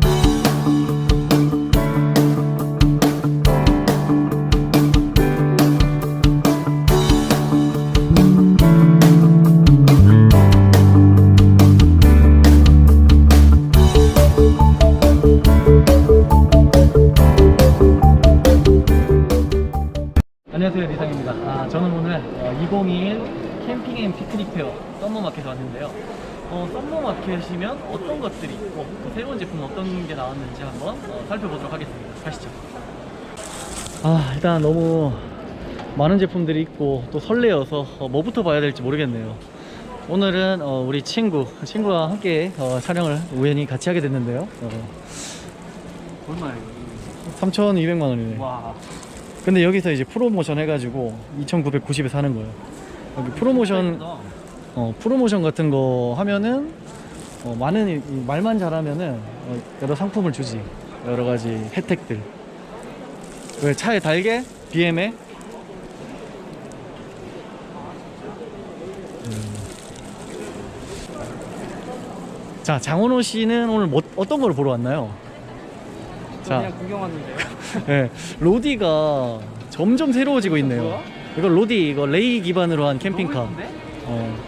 안 살펴보도록 하겠습니다. 가시죠. 아 일단 너무 많은 제품들이 있고 또 설레어서 어, 뭐부터 봐야 될지 모르겠네요. 오늘은 어, 우리 친구 친구와 함께 어, 촬영을 우연히 같이 하게 됐는데요. 어, 얼마예요? 3,200만 원이네. 와. 근데 여기서 이제 프로모션 해가지고 2,990에 사는 거예요. 여기 프로모션 어 프로모션 같은 거 하면은 어, 많은 이- 이 말만 잘하면은 어, 여러 상품을 주지 여러 가지 혜택들. 왜 차에 달게 BM에 음. 자 장원호 씨는 오늘 뭐, 어떤 걸 보러 왔나요? 저 그냥 구경 왔는데요. 네, 로디가 점점 새로워지고 있네요. 이거 로디 이거 레이 기반으로 한 캠핑카. 어.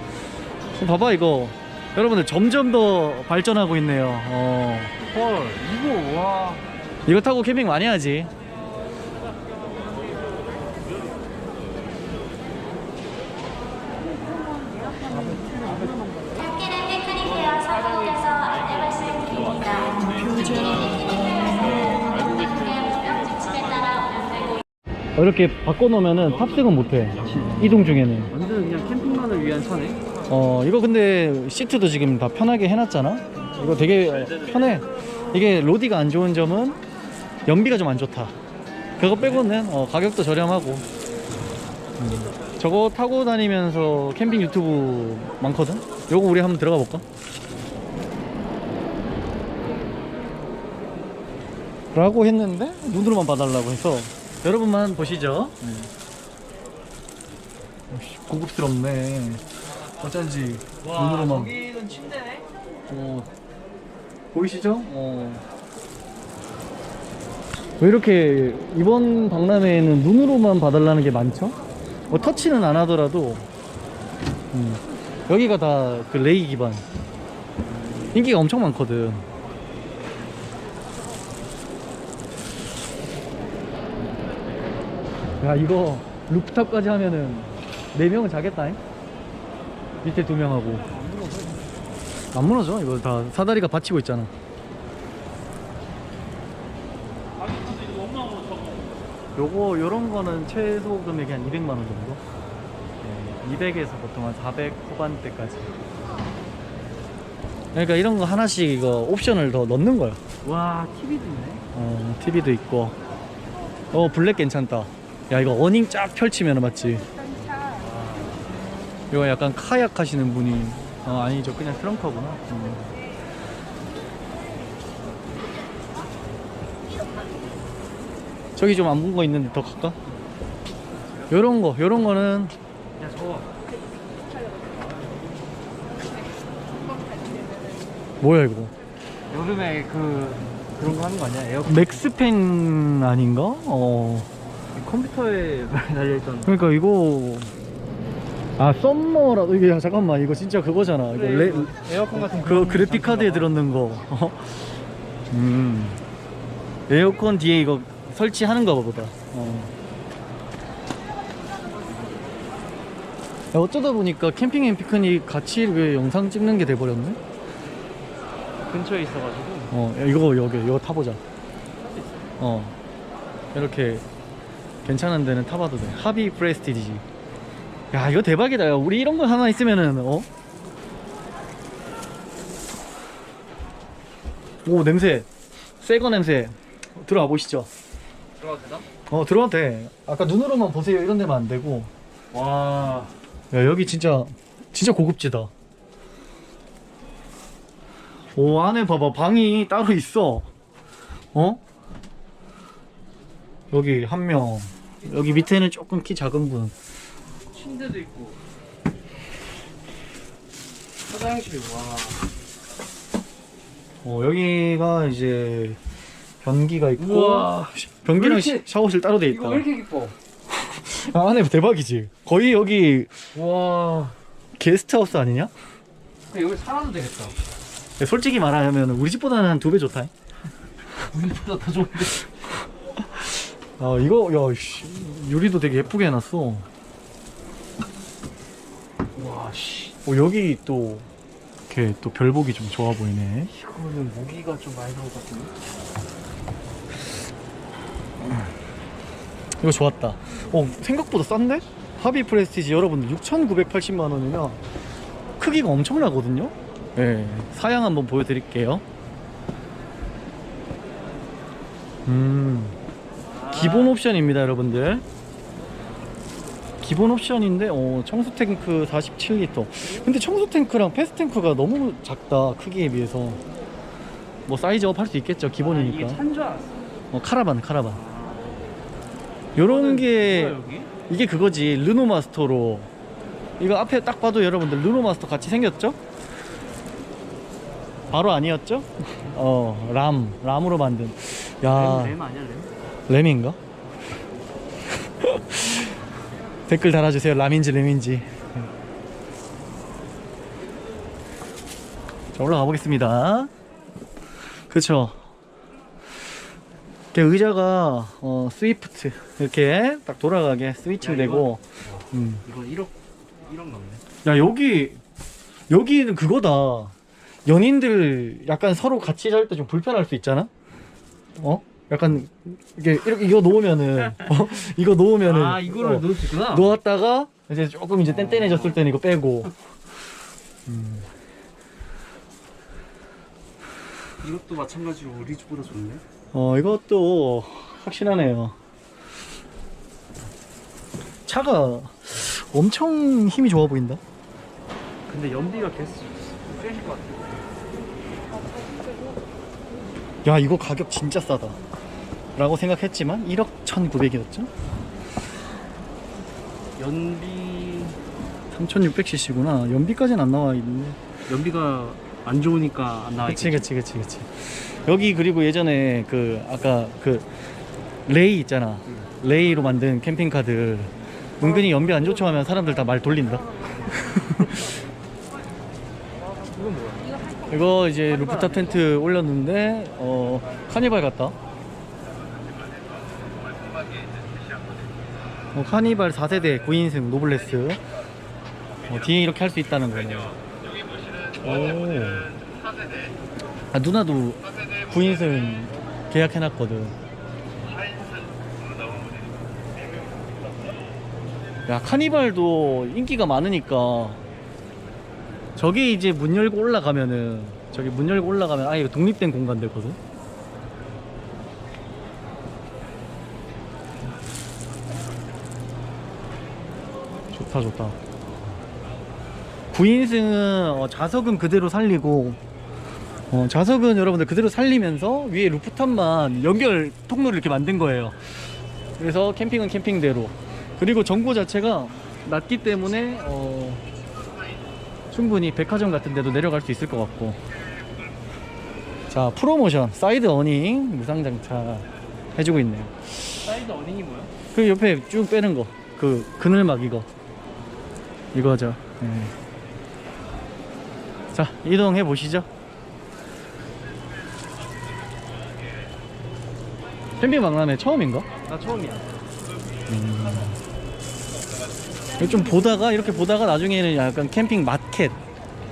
그럼 봐봐 이거 여러분들 점점 더 발전하고 있네요. 어. 헐, 이거 와. 이거 타고 캠핑 많이 하지. 함께는 사장님께서 안내 말씀드립니다. 이렇게 바꿔놓으면은 탑승은 못해. 이동 중에는. 완전 그냥 캠핑만을 위한 차네. 어 이거 근데 시트도 지금 다 편하게 해놨잖아. 이거 되게 편해. 이게 로디가 안 좋은 점은 연비가 좀 안 좋다. 그거 빼고는 어, 가격도 저렴하고. 음, 저거 타고 다니면서 캠핑 유튜브 많거든. 요거 우리 한번 들어가 볼까? 라고 했는데 눈으로만 봐달라고 해서 여러분만 보시죠. 오씨, 고급스럽네. 어쩐지 눈으로만. 여기는 침대네. 어, 보이시죠? 어. 왜 이렇게 이번 박람회에는 눈으로만 봐달라는 게 많죠? 뭐 터치는 안 하더라도 음, 여기가 다 그 레이 기반 인기가 엄청 많거든 야 이거 루프탑까지 하면은 4명은 자겠다잉? 밑에 2명하고 안 무너져? 이거 다 사다리가 받치고 있잖아. 요거 요런 거는 최소 금액이 한 200만 원 정도? 네, 200에서 보통 한 400 후반대까지. 그러니까 이런 거 하나씩 이거 옵션을 더 넣는 거야. 와, TV도 있네. 어 TV도 있고. 어 블랙 괜찮다. 야 이거 어닝 쫙 펼치면 맞지? 이거 약간 카약 하시는 분이 어 아니죠 그냥 트렁크구나 음. 저기 좀 안 본 거 있는데 더 갈까? 요런 거 요런 거는 야, 저거. 뭐야 이거 여름에 그 그런 거 하는 거 아니야? 에어컨 맥스팬 아닌가? 어 컴퓨터에 달려있던. 그러니까 이거 아 썸머라 이게 야, 잠깐만 이거 진짜 그거잖아 이거 레, 에어컨 같은 그 그래픽 카드에. 들었는 거. 어? 음. 에어컨 뒤에 이거 설치하는 거 보다. 어. 야, 어쩌다 보니까 캠핑 앤 피크닉 같이 이렇게 영상 찍는 게 돼버렸네. 근처에 있어가지고. 어, 야, 이거 여기 이거 타보자. 어, 이렇게 괜찮은 데는 타봐도 돼. 하비 프레스티지. 야, 이거 대박이다. 야, 우리 이런 거 하나 있으면은 어? 오 냄새, 새거 냄새. 들어와 보시죠. 들어가도 되나? 어 들어와도 돼. 아까 눈으로만 보세요 이런 데만 안 되고. 와. 야 여기 진짜 진짜 고급지다. 오 안에 봐봐 방이 따로 있어. 어? 여기 한 명. 여기 밑에는 조금 키 작은 분. 침대도 있고. 화장실, 와. 어, 여기가 이제 변기가 있고 우와. 변기랑 왜 이렇게- 시- 샤워실 따로 돼 있다. 이거 왜 이렇게 기뻐? 아, 안에 대박이지. 거의 여기 와. 게스트하우스 아니냐? 여기 살아도 되겠다. 솔직히 말하면 우리 집보다는 한 두 배 좋다. 우리보다 더 좋은데. 아 이거 야 씨, 유리도 되게 예쁘게 해놨어. 와, 씨. 어, 여기 또 이렇게 또 별보기 좀 좋아 보이네. 이거는 무기가 좀 많이 나올 것 같은데. 이거 좋았다. 어 생각보다 싼데? 하비 프레스티지 여러분들 6,980만 원이면 크기가 엄청나거든요. 네, 사양 한번 보여드릴게요. 음, 기본 옵션입니다, 여러분들. 기본 옵션인데, 어, 청수 탱크 47리터. 근데 청수 탱크랑 패스 탱크가 너무 작다, 크기에 비해서. 뭐 사이즈업 할 수 있겠죠, 기본이니까. 이게 찬줄 알았어. 어, 카라반, 카라반. 요런 게? 이게 그거지 르노 마스터로 이거 앞에 딱 봐도 여러분들 르노 마스터 같이 생겼죠? 바로 아니었죠? 어, 람, 람으로 만든. 야, 램, 램 아니야, 램? 램인가? 댓글 달아주세요. 람인지 램인지. 자 올라가 보겠습니다. 그쵸? 이렇게 의자가 어, 스위프트 이렇게 딱 돌아가게 스위칭 야, 되고. 음. 이거 1억, 1억 넘네. 야 여기 여기는 그거다. 연인들 약간 서로 같이 잘 때 좀 불편할 수 있잖아. 어? 약간 이게 이렇게 이거 놓으면은 어? 이거 놓으면은 아, 이거를 어, 넣을 수 있구나. 놓았다가 이제 조금 이제 뗀뗀해졌을 때는 이거 빼고 이것도 마찬가지로 우리 집보다 좋네. 어 이것도 확실하네요. 차가 엄청 힘이 좋아 보인다. 근데 연비가 계속 세질 것 같아. 야 이거 가격 진짜 싸다. 라고 생각했지만 1억 1,900이었죠? 연비 3600cc구나. 연비까지는 안 나와 있는데. 연비가 안 좋으니까 안 나와 그치 그치 그치 그치. 여기 그리고 예전에 그 아까 그 레이 있잖아. 레이로 만든 캠핑카들 은근히 연비 안 좋죠 하면 사람들 다 말 돌린다. 이거 이제 루프탑 텐트 올렸는데 어 카니발 같다. 어, 카니발 4세대 9인승 노블레스 어, 뒤에 이렇게 할 수 있다는 거예요. 오. 아 누나도 9인승 계약해놨거든. 야 카니발도 인기가 많으니까 저기 이제 문 열고 올라가면은 저기 문 열고 올라가면 아예 독립된 공간 되거든. 좋다 좋다. 9인승은 어, 좌석은 그대로 살리고 어, 좌석은 여러분들 그대로 살리면서 위에 루프탑만 연결 통로를 이렇게 만든 거예요. 그래서 캠핑은 캠핑대로 그리고 전고 자체가 낮기 때문에 어, 충분히 백화점 같은 데도 내려갈 수 있을 것 같고 자 프로모션 사이드 어닝 무상 장착 해주고 있네요 사이드 어닝이 뭐야? 그 옆에 쭉 빼는 거그 그늘막 이거 이거죠 네. 자 이동해 보시죠 캠핑 박람회 처음인가? 나 처음이야. 이거 좀 보다가 이렇게 보다가 나중에는 약간 캠핑 마켓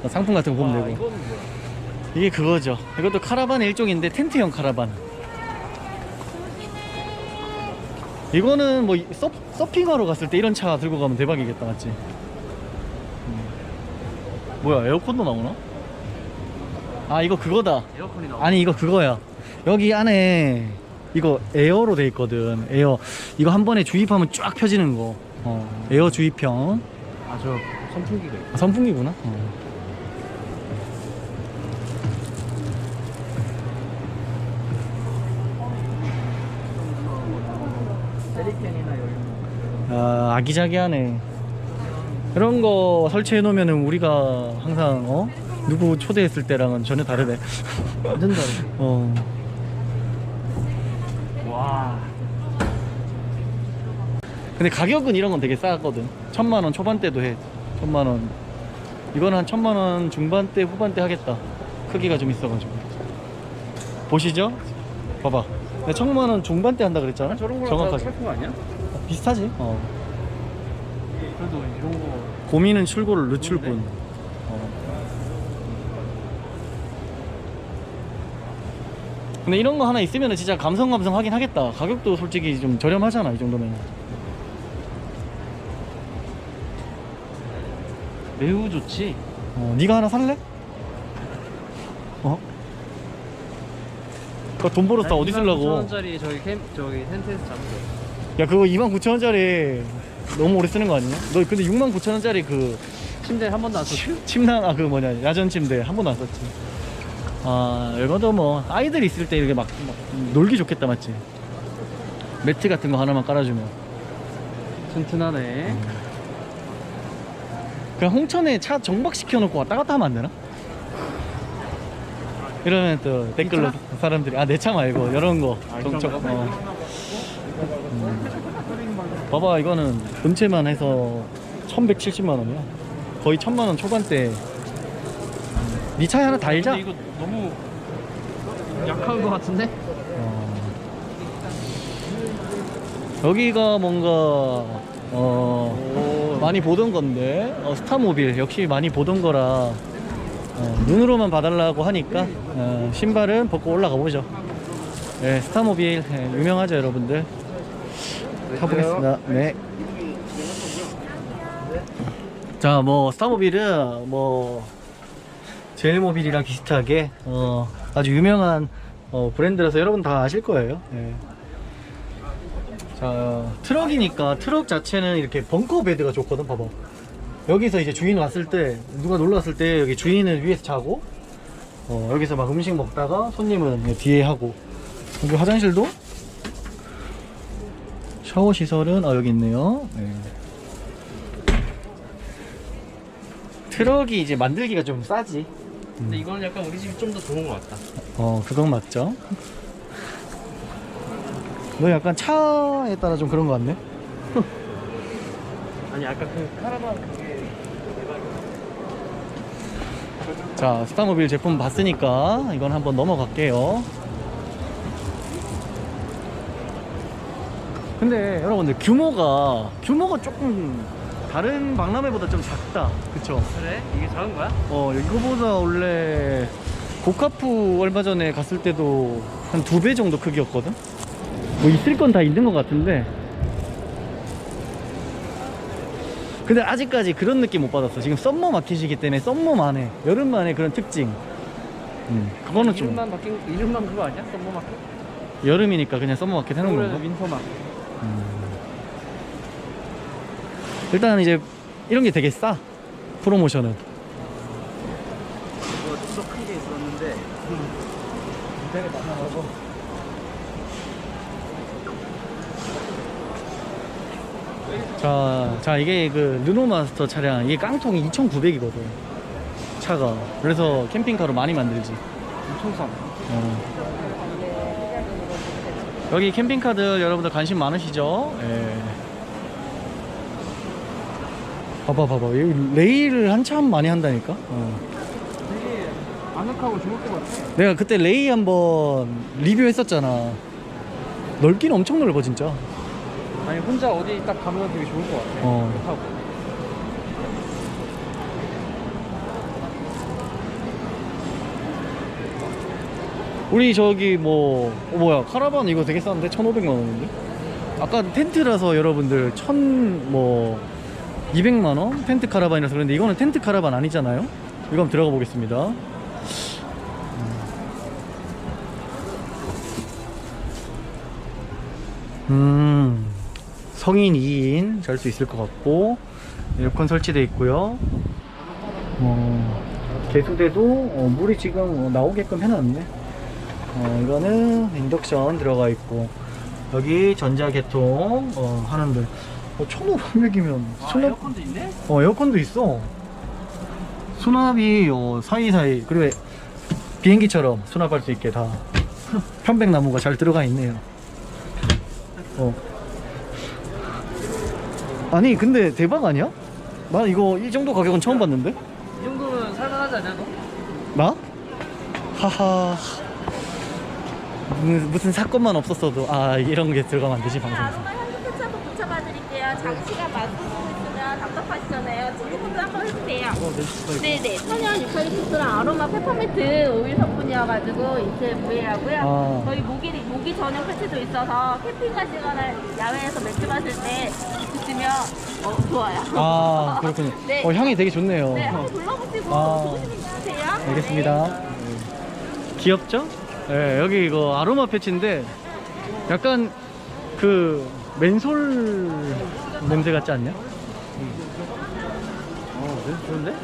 상품 같은 거 보면 아, 되고 뭐야? 이게 그거죠. 이것도 카라반의 일종인데 텐트형 카라반. 이거는 뭐 서, 서핑하러 갔을 때 이런 차 들고 가면 대박이겠다, 맞지? 음. 뭐야, 에어컨도 나오나? 아, 이거 그거다. 에어컨이 나와. 아니, 이거 그거야. 여기 안에 이거 에어로 돼 있거든. 에어. 이거 한 번에 주입하면 쫙 펴지는 거. 어, 에어 주입형. 아, 저 선풍기가 있다. 아, 선풍기구나. 어. 아, 아기자기하네. 이런 거 설치해 놓으면은 우리가 항상 어? 누구 초대했을 때랑은 전혀 다르네. 완전 다르. 어. 와. 근데 가격은 이런 건 되게 싸거든. 천만 원 초반대도 해. 천만 원. 이거는 한 천만 원 중반대 후반대 하겠다. 크기가 좀 있어가지고. 보시죠. 봐봐. 내가 천만 원 중반대 한다 그랬잖아. 저런 거랑 정확하게. 살거 아니야? 비슷하지. 어. 그래도 이런 거. 고민은 출고를 늦출뿐. 좋은데? 어. 근데 이런 거 하나 있으면 진짜 감성 감성 하긴 하겠다. 가격도 솔직히 좀 저렴하잖아 이 정도면. 매우 좋지. 어, 네가 하나 살래? 어? 그돈 벌었다 어디 쓰려고? 원짜리 저기 캠 저기 텐트에서 거. 야 그거 29,000원짜리 너무 오래 쓰는 거 아니냐? 너 근데 69,000원짜리 그 침대 한 번도 안 썼지. 침낭 아 그 뭐냐 야전 침대 한 번도 안 썼지. 아 이거도 뭐 아이들 있을 때 이렇게 막, 막 놀기 좋겠다 맞지? 매트 같은 거 하나만 깔아주면 튼튼하네. 그냥 홍천에 차 정박 시켜 놓고 왔다 갔다 하면 안 되나? 이러면 또 댓글로 사람들이 아 내 차 말고 이런 거 아, 정적 거? 어. 음. 봐봐 이거는 본체만 해서 1170만 원이야 거의 1000만 원 초반대 네 차에 하나 달자 근데 이거 너무 약한 거 같은데? 어. 여기가 뭔가 어, 많이 보던 건데 어, 스타모빌 역시 많이 보던 거라 어, 눈으로만 봐달라고 하니까 어, 신발은 벗고 올라가 보죠. 네, 스타모빌 네, 유명하죠 여러분들. 타보겠습니다. 네. 자, 뭐 스타모빌은 뭐 제일모빌이랑 비슷하게 어, 아주 유명한 어, 브랜드라서 여러분 다 아실 거예요. 예. 자, 트럭이니까 트럭 자체는 이렇게 벙커 베드가 좋거든, 봐봐. 여기서 이제 주인 왔을 때, 누가 놀러 왔을 때 여기 주인은 위에서 자고, 어, 여기서 막 음식 먹다가 손님은 뒤에 하고, 여기 화장실도 샤워 시설은, 아, 여기 있네요. 예. 트럭이 이제 만들기가 좀 싸지. 근데 이거는 약간 우리 집이 좀 더 좋은 것 같다. 어, 그건 맞죠. 너 약간 차에 따라 좀 그런 거 같네? 아니 아까 그 카라반 그게 자, 스타모빌 제품 봤으니까 이건 한번 넘어갈게요. 근데 여러분들 규모가 규모가 조금 다른 박람회보다 좀 작다. 그쵸? 그래? 이게 작은 거야? 어, 이거보다 원래 고카프 얼마 전에 갔을 때도 한 두 배 정도 크기였거든? 뭐 있을 건 다 있는 것 같은데. 근데 아직까지 그런 느낌 못 받았어. 지금 썸머 마켓이기 때문에 썸머만의, 여름만의 그런 특징. 음, 그거는 좀 이름만 바뀐 이름만 그거 아니야? 썸머 마켓? 여름이니까 그냥 썸머 마켓 해놓은 건가? 윈터 마켓. 일단 이제 이런 게 되게 싸. 프로모션은. 이거 좀 큰게 있었는데 되게 많아가지고 자, 자 이게 그 르노 마스터 차량 이게 깡통이 2,900이거든. 차가. 그래서 캠핑카로 많이 만들지. 엄청 싸. 어. 여기 캠핑카들 여러분들 관심 많으시죠? 예. 봐봐 봐봐 여기 레이를 한참 많이 한다니까 어. 되게 아늑하고 좋을 것 같아. 내가 그때 레이 한번 리뷰했었잖아 넓기는 엄청 넓어 진짜 아니 혼자 어디 딱 가면 되게 좋을 것 같아. 어. 타고. 우리 저기 뭐 어, 뭐야 카라반 이거 되게 싼데 1,500만 원인데 아까 텐트라서 여러분들 1,000뭐 200만 원? 텐트 카라반이라서 그런데 이거는 텐트 카라반 아니잖아요? 이거 한번 들어가 보겠습니다. 음 성인 2인 잘 수 있을 것 같고 에어컨 설치되어 있고요. 어, 개수대도 어, 물이 지금 어, 나오게끔 해놨네. 어, 이거는 인덕션 들어가 있고 여기 전자개통 어, 하는데 어, 1500이면 아, 에어컨도 있네? 어 에어컨도 있어 수납이 어, 사이사이 그리고 비행기처럼 수납할 수 있게 다 편백나무가 잘 들어가 있네요. 어. 아니 근데 대박 아니야? 나 이거 이 정도 가격은 처음 봤는데? 이 정도면 살만하지 않냐 너? 나? 하하 무슨, 무슨 사건만 없었어도 아 이런 게 들어가면 안 되지 방송에서 장시간 쓰고 있으면 답답하시잖아요. 지금부터 한번 해주세요. 네네. 천연 유칼립투스랑 아로마 페퍼민트 오일 성분이어가지고 인체에 무해하고요. 아. 저희 모기 모기 전용 패치도 있어서 캠핑 가시거나 야외에서 맥주 마실 때 드시면 어, 좋아요. 아 그렇군요 네. 어 향이 되게 좋네요 네, 한번 둘러보시고 아. 좋으시면 쓰세요. 알겠습니다. 귀엽죠? 네, 여기 이거 아로마 패치인데 약간 그 맨솔 냄새 같지 않냐? 어 냄새 좋은데?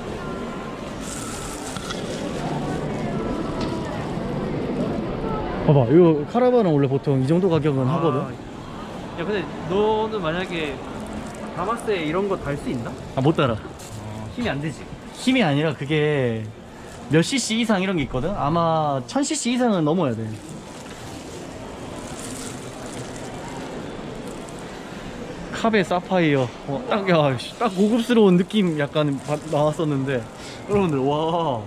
봐봐, 이거 카라반은 원래 보통 이 정도 가격은 하거든. 야 근데 너는 만약에 다마스에 이런 거 달 수 있나? 아, 못 따라. 힘이 안 되지 힘이 아니라 그게 몇 cc 이상 이런 게 있거든? 아마 1000cc 이상은 넘어야 돼. 카베 사파이어. 어, 딱, 야, 씨, 딱 고급스러운 느낌 약간 바- 나왔었는데. 여러분들, 와.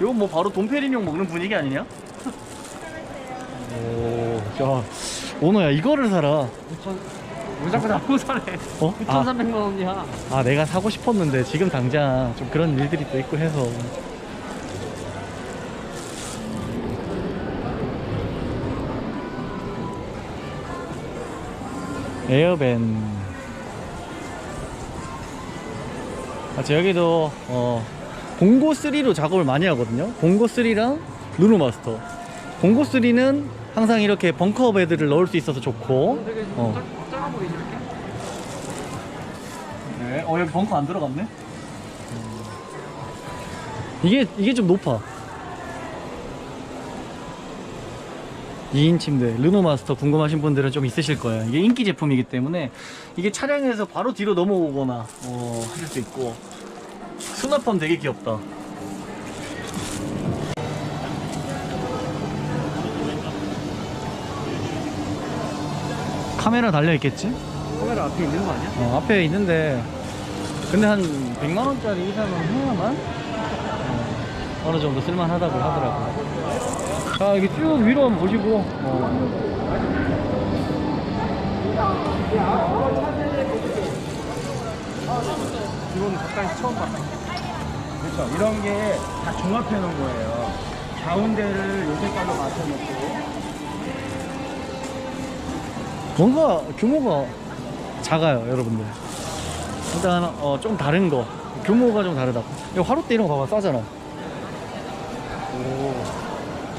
이거 뭐 바로 돈페리뇽 먹는 분위기 아니냐? 오, 야. 오너야, 이거를 사라. 왜 자꾸 나고 사래 어? 아, 9,300만 원이야 아, 내가 사고 싶었는데 지금 당장 좀 그런 일들이 또 있고 해서. 에어밴. 아, 저 여기도 어, 봉고 3로 작업을 많이 하거든요. 봉고 3랑 루노 마스터. 봉고 3는 항상 이렇게 벙커 베드를 넣을 수 있어서 좋고. 어. 네. 어 여기 벙커 안 들어갔네. 이게 이게 좀 높아. 2인 침대 르노 마스터 궁금하신 분들은 좀 있으실 거예요. 이게 인기 제품이기 때문에 이게 차량에서 바로 뒤로 넘어오거나 어, 하실 수 있고 수납함 되게 귀엽다. 카메라 달려 있겠지? 카메라 앞에 있는 거 아니야? 어, 앞에 있는데 근데 한 100만 원짜리 이상은 해야만 어, 어느 정도 쓸만하다고 하더라고요. 자 여기 쭉 위로 한번 보시고 어, 이건 가까이 처음 봤어. 그렇죠. 이런 게 다 종합해 놓은 거예요. 가운데를 요 색깔로 맞춰놓고. 뭔가 규모가 작아요 여러분들. 일단 어, 좀 다른 거 규모가 좀 다르다. 이거 화롯대 이런 거 봐봐 싸잖아.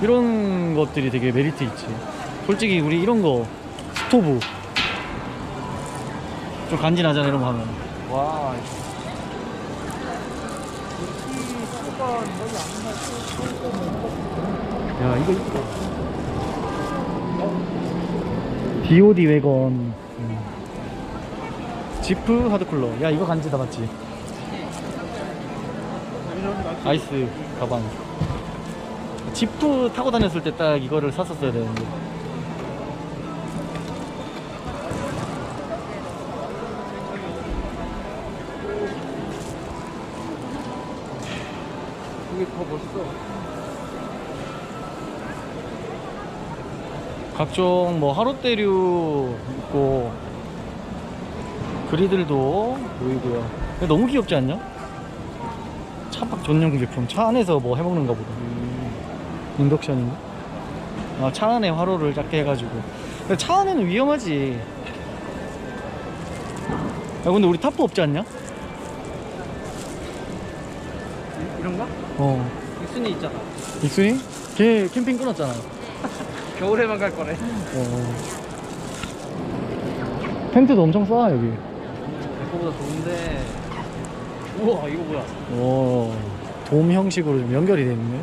이런 것들이 되게 메리트 있지. 솔직히 우리 이런 거 스토브 좀 간지나잖아 이런 거 하면. 와. 야 이거 이쁘다 DOD 외건 음. 지프 하드쿨러 야 이거 간지다 맞지? 아이스 가방 지프 타고 다녔을 때 딱 이거를 샀었어야 되는데 이게 더 멋있어. 각종 뭐 하롯대류 있고 그리들도 보이고요 너무 귀엽지 않냐? 차박 전용 제품 차 안에서 뭐 해먹는가 보다 인덕션인가? 아, 차 안에 화로를 작게 해가지고 근데 차 안에는 위험하지 야 근데 우리 타프 없지 않냐? 이런가? 어 익순이 있잖아 익순이? 걔 캠핑 끊었잖아 겨울에만 갈 거래 어. 텐트도 엄청 싸 여기 그거보다 좋은데 우와 이거 뭐야 오, 돔 형식으로 좀 연결이 돼 있네.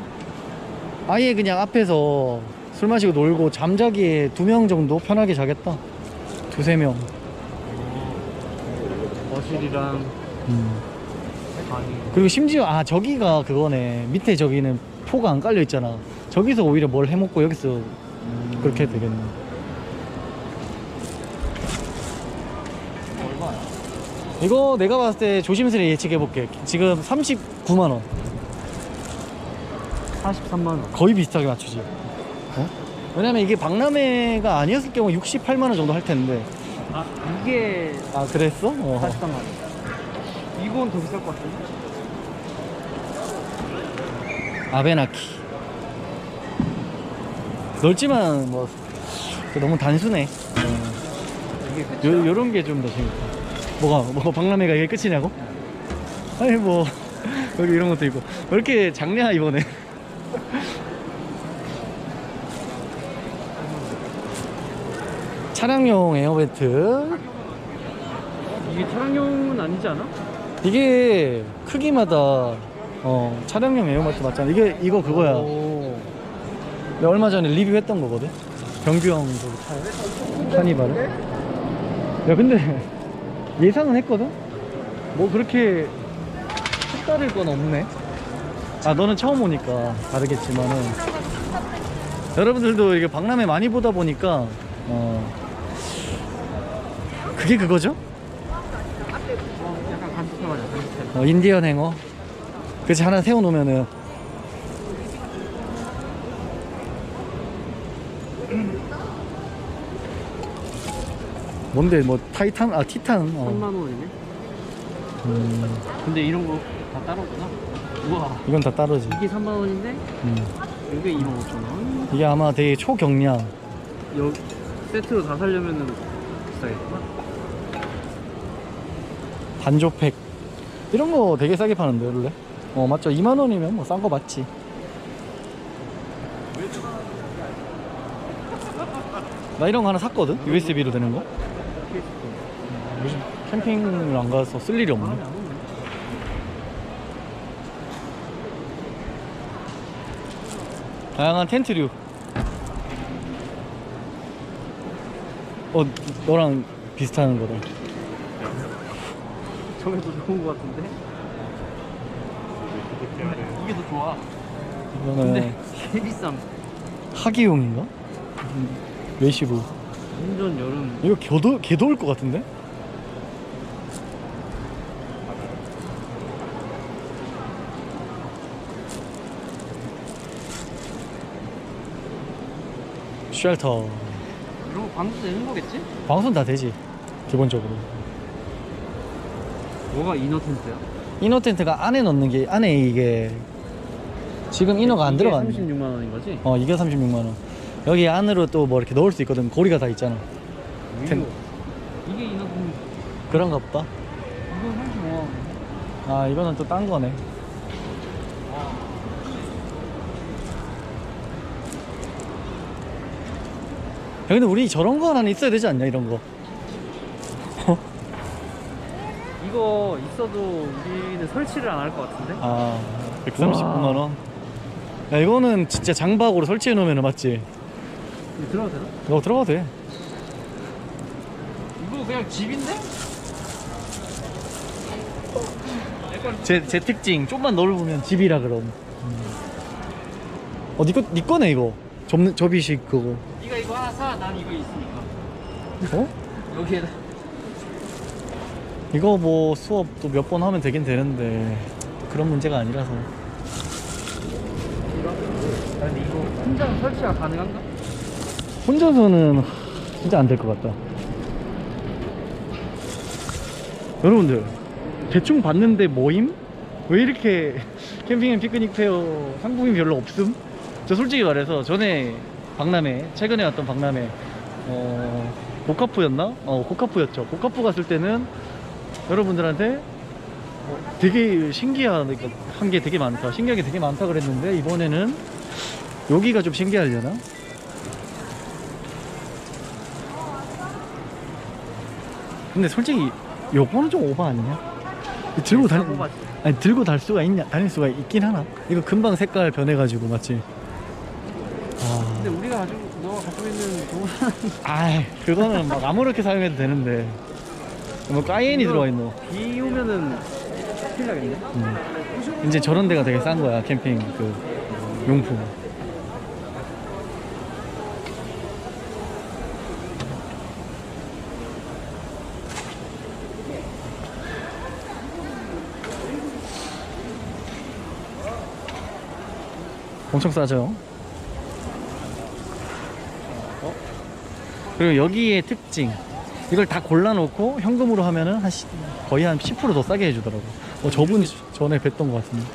아예 그냥 앞에서 술 마시고 놀고 잠자기에 두 명 정도 편하게 자겠다. 두세 명. 거실이랑 음. 그리고 심지어 아 저기가 그거네. 밑에 저기는 포가 안 깔려 있잖아. 저기서 오히려 뭘 해먹고 여기서 그렇게 해도 되겠네. 이거 내가 봤을 때 조심스레 예측해 볼게. 지금 39만원 43만 원. 거의 비슷하게 맞추지 어? 왜냐면 이게 박람회가 아니었을 경우 68만 원 정도 할 텐데 아, 이게 아 그랬어? 어. 43만 원. 이건 더 비쌀 것 같은데? 아베나키 넓지만 뭐 너무 단순해 어. 이게 요, 요런 게 좀 더 재밌다 뭐가 뭐 박람회가 이게 끝이냐고? 아니 뭐 여기 이런 것도 있고 왜 이렇게 작냐 이번에 차량용 에어베트. 이게 차량용은 아니지 않아? 이게 크기마다 어 차량용 에어베트 맞잖아. 이게 이거 그거야. 오. 내가 얼마 전에 리뷰했던 거거든. 병규 형 저기 차. 카니발을 야 근데 예상은 했거든? 뭐 그렇게 색다를 건 없네 아 너는 처음 오니까 다르겠지만은 여러분들도 이게 박람회 많이 보다 보니까 어 그게 그거죠? 약간 간식해 맞아, 간식해. 어, 인디언 행어 그치 하나 세워놓으면은 뭔데 뭐 타이탄 아 티탄 3만 어. 원이네. 음, 근데 이런 거 다 따로구나. 우와. 이건 다 따로지. 이게 3만 원인데? 음. 이게 2만 5천 원. 이게 아마 되게 초경량. 여 세트로 다 살려면은 비싸겠구나. 반조팩. 이런 거 되게 싸게 파는데 원래? 어 맞죠. 2만 원이면 뭐 싼 거 맞지. 나 이런 거 하나 샀거든? USB로 되는 거? 요즘 캠핑을 안 가서 쓸 일이 없네 다양한 텐트류 어 너랑 비슷한 거다 저게 더 좋은 거 같은데? 이게 더 좋아. 이거는 근데 개 비쌈. 하기용인가? 외시로 완전 여름. 이거 개도, 개 더울 것 같은데? 쉘터 이런 거 방수 되는 거겠지? 방수는 다 되지 기본적으로 뭐가 이너 텐트야? 이너 텐트가 안에 넣는 게 안에 이게 지금 이너가 안 들어갔네 36만 원인 거지? 어 이게 36만 원 여기 안으로 또 뭐 이렇게 넣을 수 있거든 고리가 다 있잖아 텐- 이게 이너 텐트. 그런가 보다 이거 35만 원. 아 이거는 또 딴 거네 근데 우리 저런 거 하나는 있어야 되지 않냐 이런 거 이거 있어도 우리는 설치를 안 할 것 같은데? 아 139만 원. 야 이거는 진짜 장박으로 설치해 놓으면 맞지? 이거 들어가도 되나? 너 들어가도 돼. 이거 그냥 집인데? 제, 제 특징 좀만 넓으면 집이라 그럼. 어 니거 니 거네 이거. 접는 접이식 그거. 네가 이거 하나 사, 난 이거 있으니까. 어? 여기에다. 이거 뭐 수업 또몇번 하면 되긴 되는데 그런 문제가 아니라서. 아, 근데 이거 혼자 설치가 가능한가? 혼자서는 진짜 안 될 것 같다. 여러분들 대충 봤는데 뭐임? 왜 이렇게 캠핑 앤 피크닉 페어 상품이 별로 없음? 저 솔직히 말해서 전에 박람회 최근에 왔던 박람회 어 고카푸였나? 어 고카푸였죠. 고카푸 갔을 때는 여러분들한테 어, 되게 신기한 한게 되게 많다. 신기한 게 되게 많다 그랬는데 이번에는 여기가 좀 신기하려나? 근데 솔직히 요거는 좀 오버 아니냐? 들고 달 오버지. 아니 들고 달 수가 있냐? 다닐 수가 있긴 하나? 이거 금방 색깔 변해가지고 맞지? 있는 돈. 아, 그거는 막 아무렇게 사용해도 되는데 뭐 까이엔이 들어가 있노? 비 오면은 큰일 나겠네. 음. 이제 저런 데가 되게 싼 거야 캠핑 그 용품. 엄청 싸죠. 그리고 여기의 특징. 이걸 다 골라놓고 현금으로 하면은 한 시- 거의 한 10%더 싸게 해주더라고. 어, 저분 전에 뵀던 것 같은데.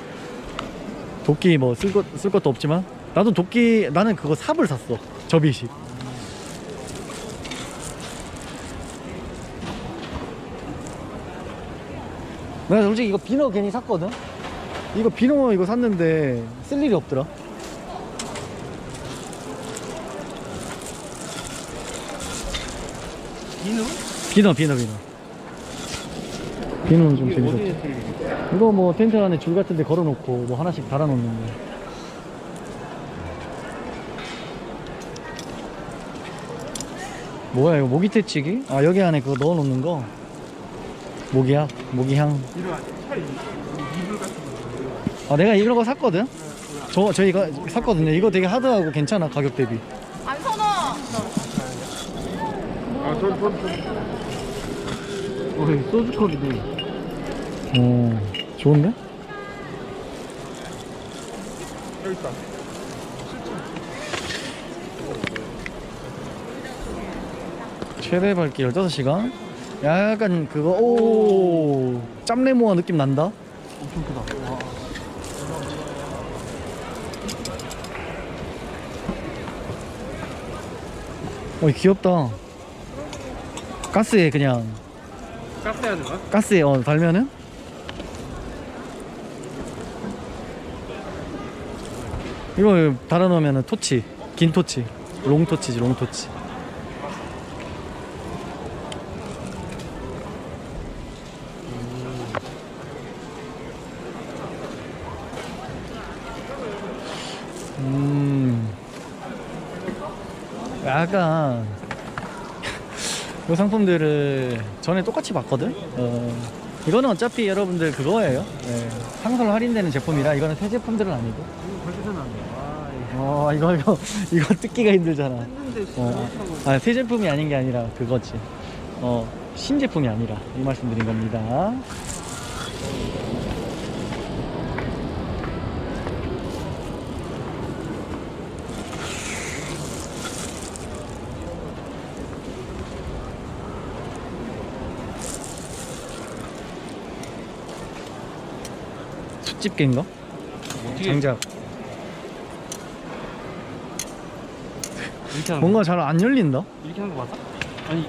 도끼 뭐 쓸 것, 쓸 것도 없지만. 나도 도끼 나는 그거 삽을 샀어. 접이식. 내가 솔직히 이거 비너 괜히 샀거든? 이거 비너 이거 샀는데 쓸 일이 없더라 비누? 비너 비너 비너 비너는 좀쓸 이거 뭐 텐트 안에 줄 같은 데 걸어놓고 뭐 하나씩 달아놓는 거 뭐야 이거 모기채치기? 아 여기 안에 그거 넣어놓는 거 모기약? 모기향 이런 차 이불 같은 거. 아 내가 이런 거 샀거든? 저, 저 이거 샀거든요 이거 되게 하드하고 괜찮아 가격 대비 안 선호. 아, 돈, 돈, 돈. 어 소주컵이도 어 좋은데? 여기 있다. 최대 밝기 15시간? 약간 그거 오 짬레모아 느낌 난다? 엄청 크다 와. 어 귀엽다 가스에 그냥 가스 해야 되나? 가스에 어 달면은? 이거 달아놓으면은 토치 긴 토치 롱 토치지 롱 토치. 음. 약간 이 상품들을 전에 똑같이 봤거든. 어, 이거는 어차피 여러분들 그거예요. 예, 상설 할인되는 제품이라 이거는 새 제품들은 아니고. 와, 어 이거 이거 이거 뜯기가 힘들잖아. 어, 아, 새 제품이 아닌 게 아니라 그거지. 어 신제품이 아니라 이 말씀드린 겁니다. 집게인가? 장작. 이렇게 하는 뭔가 잘 안 열린다. 이렇게 하는 거 맞아? 아니,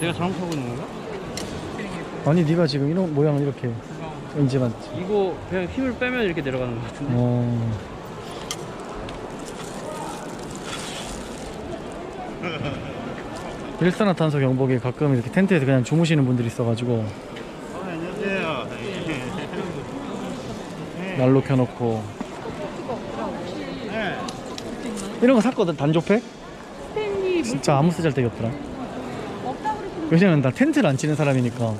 내가 잘못하고 있는 건가? 아니 네가 지금 이런 모양을 이렇게 이제 맞지. 이거 그냥 힘을 빼면 이렇게 내려가는 거 같은데. 어. 일산화탄소 경보기 가끔 이렇게 텐트에서 그냥 주무시는 분들이 있어가지고 안녕하세요. 난로 켜놓고. 이런 거 샀거든 단조팩 진짜 아무 쓰잘데기 없더라. 왜냐면 나 텐트를 안 치는 사람이니까.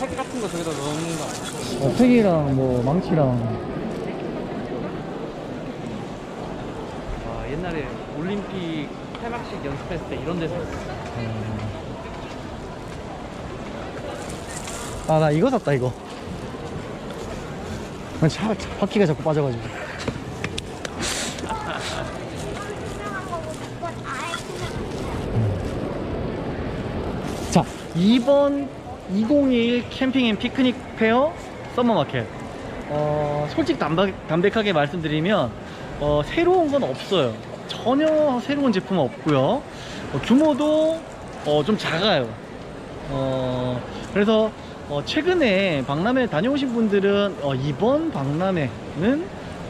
팩 같은 거 저기다 넣는 거 아니야? 어, 팩이랑 뭐 망치랑. 아, 옛날에 올림픽 khai막식 연습했을 때 이런 데서 아 나 이거 샀다 이거. 아, 차, 차 바퀴가 자꾸 빠져가지고. 자 2번 2021 캠핑 앤 피크닉 페어 썸머마켓. 어, 솔직히 담박, 담백하게 말씀드리면 어, 새로운 건 없어요. 전혀 새로운 제품은 없고요. 어, 규모도 어, 좀 작아요. 어, 그래서 어, 최근에 박람회 다녀오신 분들은 어, 이번 박람회는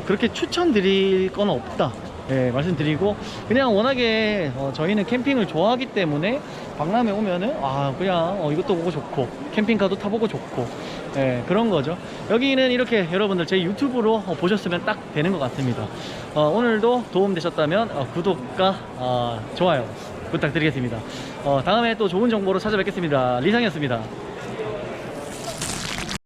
그렇게 추천드릴 건 없다. 예, 말씀드리고 그냥 워낙에 어, 저희는 캠핑을 좋아하기 때문에 박람회 오면은 아 그냥 어, 이것도 보고 좋고 캠핑카도 타보고 좋고 예, 그런 거죠. 여기는 이렇게 여러분들 제 유튜브로 어, 보셨으면 딱 되는 것 같습니다. 어, 오늘도 도움 되셨다면 어, 구독과 어, 좋아요 부탁드리겠습니다. 어, 다음에 또 좋은 정보로 찾아뵙겠습니다. 리상이었습니다.